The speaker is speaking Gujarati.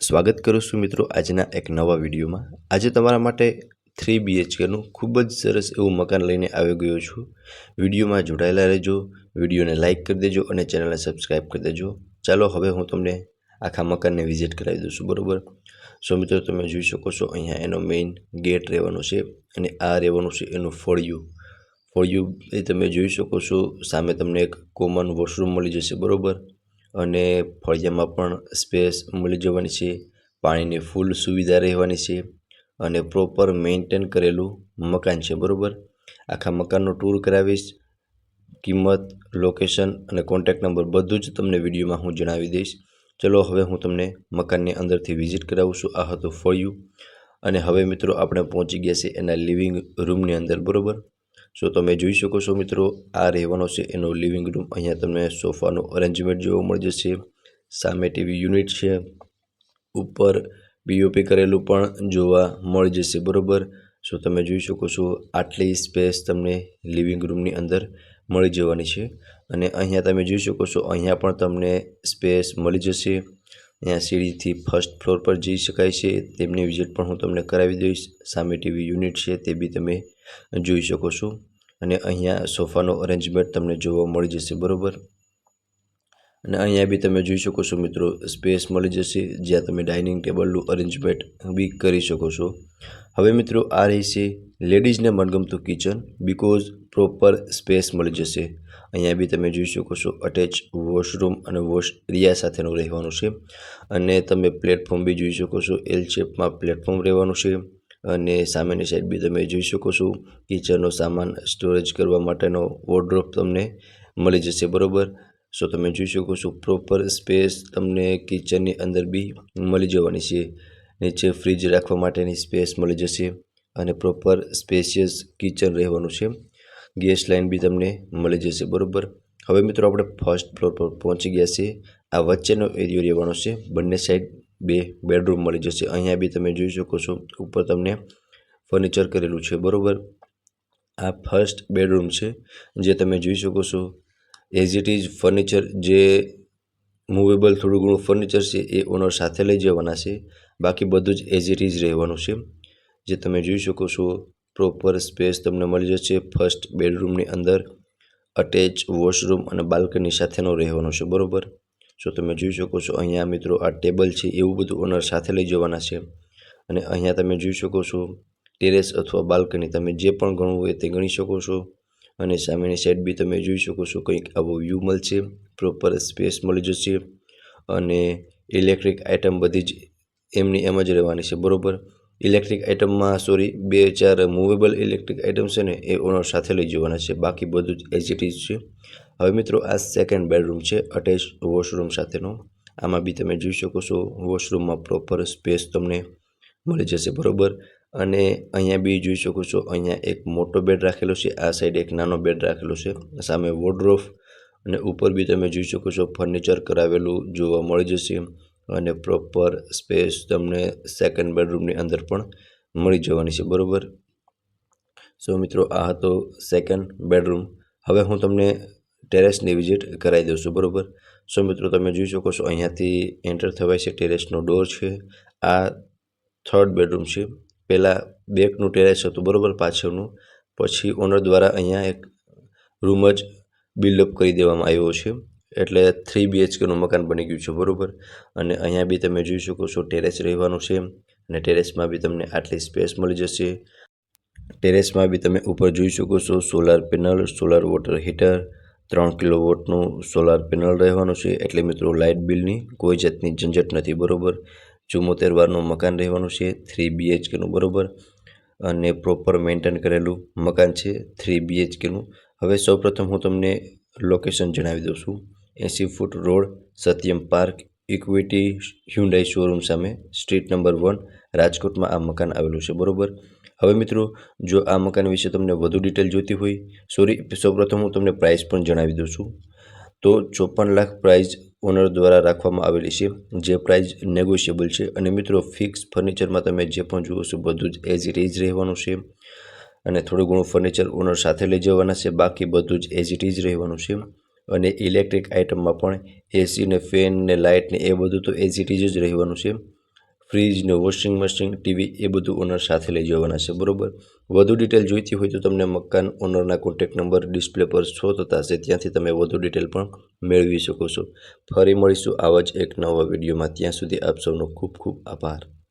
સ્વાગત કરું છું મિત્રો આજના એક નવા વિડીયોમાં. આજે તમારા માટે થ્રી બીએચકેનું ખૂબ જ સરસ એવું મકાન લઈને આવી ગયો છું. વિડીયોમાં જોડાયેલા રહેજો, વિડીયોને લાઇક કરી દેજો અને ચેનલને સબસ્ક્રાઈબ કરી દેજો. ચાલો હવે હું તમને આખા મકાનને વિઝિટ કરાવી દઉં છું, બરાબર? સો મિત્રો તમે જોઈ શકો છો, અહીંયા એનો મેઇન ગેટ રહેવાનો છે અને આ રહેવાનું છે એનું ફળિયું. ફળિયું એ તમે જોઈ શકો છો, સામે તમને એક કોમન વોશરૂમ મળી જશે, બરાબર? અને ફળિયામાં પણ સ્પેસ મળી જવાની છે. પાણીની ફૂલ સુવિધા રહેવાની છે અને પ્રોપર મેન્ટેન કરેલું મકાન છે, બરાબર? આખા મકાનનો ટૂર કરાવીશ. કિંમત લોકેશન અને કોન્ટેક્ટ નંબર બધું જ તમને વિડીયોમાં હું જણાવી દઈશ. ચલો, હવે હું તમને મકાનની અંદરથી વિઝિટ કરાવું છું. આ હતું ફળિયું. અને હવે મિત્રો, આપણે પહોંચી ગયા છે એના લિવિંગ રૂમની અંદર, બરાબર? સો તમે જોઈ શકો છો મિત્રો, આ રહેવાનો છે એનો લિવિંગ રૂમ અહીંયા તમને સોફાનું અરેન્જમેન્ટ જોવા મળી જશે. સામે ટીવી યુનિટ છે. ઉપર બીઓપી કરેલું પણ જોવા મળી જશે, બરાબર? સો તમે જોઈ શકો છો, આટલી સ્પેસ તમને લિવિંગ રૂમની અંદર મળી જવાની છે. અને અહીંયા તમે જોઈ શકો છો, અહીંયા પણ તમને સ્પેસ મળી જશે. અહીંયા સીડીથી ફર્સ્ટ ફ્લોર પર જઈ શકાય છે. તેમની વિઝિટ પણ હું તમને કરાવી દઈશ. સામે ટીવી યુનિટ છે, તે બી તમે જોઈ શકો છો. અને અહીંયા સોફાનો અરેન્જમેન્ટ તમને જોવા મળી જશે, બરાબર? અને અહીંયા બી તમે જોઈ શકો છો મિત્રો સ્પેસ મળી જશે, જ્યાં તમે ડાઇનિંગ ટેબલનું અરેન્જમેન્ટ બી કરી શકો છો. હવે મિત્રો, આ રહેશે લેડીઝને મનગમતું કિચન બીકોઝ પ્રોપર સ્પેસ મળી જશે. અહીંયા બી તમે જોઈ શકો છો અટેચ વોશરૂમ અને વોશ એરિયા સાથેનું રહેવાનું છે. અને તમે પ્લેટફોર્મ બી જોઈ શકો છો એલ શેપમાં પ્લેટફોર્મ રહેવાનું છે. અને સામેની સાઈડ બી તમે જોઈ શકો છો કિચનનો સામાન સ્ટોરેજ કરવા માટેનો વોર્ડ્રોપ તમને મળી જશે, બરાબર? સો તમે જોઈ શકો છો પ્રોપર સ્પેસ તમને કિચનની અંદર બી મળી જવાની છે. નીચે ફ્રીજ રાખવા માટેની સ્પેસ મળી જશે અને પ્રોપર સ્પેશિયસ કિચન રહેવાનું છે. ગેસ લાઇન બી તમને મળી જશે, બરાબર? હવે મિત્રો આપણે ફર્સ્ટ ફ્લોર પર પહોંચી ગયા છીએ. આ વચ્ચેનો એરિયો રહેવાનો છે. બંને સાઈડ બે બેડરૂમ મળી જશે. અહીંયા બી તમે જોઈ શકો છો, ઉપર તમને ફર્નિચર કરેલું છે, બરાબર? આ ફર્સ્ટ બેડરૂમ છે. જે તમે જોઈ શકો છો એઝ ઇટ ઇઝ ફર્નિચર જે મૂવેબલ થોડું ઘણું ફર્નિચર છે, એ ઓનર સાથે લઈ જવાના છે. બાકી બધું જ એઝ ઇટ ઇઝ રહેવાનું છે. જે તમે જોઈ શકો છો પ્રોપર સ્પેસ તમને મળી જશે. ફર્સ્ટ બેડરૂમની અંદર અટેચ વોશરૂમ અને બાલ્કની સાથેનો રહેવાનો છે, બરાબર? સો તમે જોઈ શકો છો, અહીંયા મિત્રો આ ટેબલ છે, એવું બધું ઓનર સાથે લઈ જવાના છે. અને અહીંયા તમે જોઈ શકો છો ટેરેસ અથવા બાલ્કની તમે જે પણ ગણવું હોય તે ગણી શકો છો. અને સામેની સાઈડ બી તમે જોઈ શકો છો કંઈક આવો વ્યૂ મળશે પ્રોપર સ્પેસ મળી જશે અને ઇલેક્ટ્રિક આઇટમ બધી જ એમની એમ જ રહેવાની છે, બરાબર? ઇલેક્ટ્રિક આઇટમમાં સોરી બે ચાર મૂવેબલ ઇલેક્ટ્રિક આઇટમ છે ને એ ઓનર સાથે લઈ જવાના છે, બાકી બધું જ એઝ ઇટ ઇઝ છે. હવે મિત્રો, આ સેકન્ડ બેડરૂમ છે અટેચ વોશરૂમ સાથેનો. આમાં બી તમે જોઈ શકો છો વોશરૂમમાં પ્રોપર સ્પેસ તમને મળી જશે, બરાબર? અને અહીંયા બી જોઈ શકો છો, અહીંયા એક મોટો બેડ રાખેલો છે, આ સાઈડ એક નાનો બેડ રાખેલો છે, સામે વોર્ડરોફ અને ઉપર બી તમે જોઈ શકો છો ફર્નિચર કરાવેલું જોવા મળી જશે અને પ્રોપર સ્પેસ તમને સેકન્ડ બેડરૂમની અંદર પણ મળી જવાની છે, બરાબર? સો મિત્રો, આ હતો સેકન્ડ બેડરૂમ હવે હું તમને ટેરેસની વિઝિટ કરાવી દઉં છું, બરાબર? સો મિત્રો, તમે જોઈ શકો છો અહીંયાથી એન્ટર થવાય છે ટેરેસનો ડોર છે, આ થર્ડ બેડરૂમ છે. પહેલાં બેકનું ટેરેસ હતું, બરાબર, પાછળનું. પછી ઓનર દ્વારા અહીંયા એક રૂમ જ બિલ્ડઅપ કરી દેવામાં આવ્યો છે. એટલે થ્રી બીએચકેનું મકાન બની ગયું છે, બરાબર. અને અહીંયા બી તમે જોઈ શકો છો, ટેરેસ રહેવાનું છે. અને ટેરેસમાં બી તમને આટલી સ્પેસ મળી જશે. ટેરેસમાં બી તમે ઉપર જોઈ શકો છો, solar panel, solar water heater, ત્રણ કિલો વોટનું સોલાર પેનલ રહેવાનું છે. એટલે મિત્રો, લાઇટ બિલની કોઈ જાતની ઝંઝટ નથી, બરાબર. ચુમ્મોતેર વારનું મકાન રહેવાનું છે થ્રી બીએચકેનું બરાબર. અને પ્રોપર મેન્ટેન કરેલું મકાન છે થ્રી બીએચકેનું હવે સૌપ્રથમ હું તમને લોકેશન જણાવી દઉં છું. એંસી foot road, Satyam park equity Hyundai showroom સામે સ્ટ્રીટ નંબર વન રાજકોટમાં આ મકાન આવેલું છે, બરાબર. હવે મિત્રો, જો આ મકાન વિશે તમને વધુ ડિટેલ જોઈતી હોય સોરી સૌપ્રથમ હું તમને પ્રાઇસ પણ જણાવી દઉં છું. તો ચોપન લાખ પ્રાઇસ ઓનર દ્વારા રાખવામાં આવેલી છે, જે પ્રાઇસ નેગોશિયેબલ છે. અને મિત્રો ફિક્સ ફર્નિચરમાં તમે જે પણ જુઓ છો, બધું જ એઝ ઇટ ઇઝ રહેવાનું છે. અને થોડું ઘણું ફર્નિચર ઓનર સાથે લઈ જવાના છે, બાકી બધું જ એઝ ઇટ ઇઝ રહેવાનું છે. અને ઇલેક્ટ્રિક આઇટમમાં પણ એસી ને ફેન ને લાઇટ ને એ બધું તો એઝ ઇટ ઇઝ જ રહેવાનું છે. ફ્રીજ ને વોશિંગ મશીન ટીવી એ બધું ઓનર સાથે લઈ જવાના છે, બરાબર? વધુ ડિટેલ જોઈતી હોય તો તમને મકાન ઓનરના કોન્ટેક્ટ નંબર ડિસ્પ્લે પર શો થતા હશે. ત્યાંથી તમે વધુ ડિટેલ પણ મેળવી શકો છો. ફરી મળીશું આવા જ એક નવા વિડીયોમાં. ત્યાં સુધી આપ સૌનો ખૂબ ખૂબ આભાર.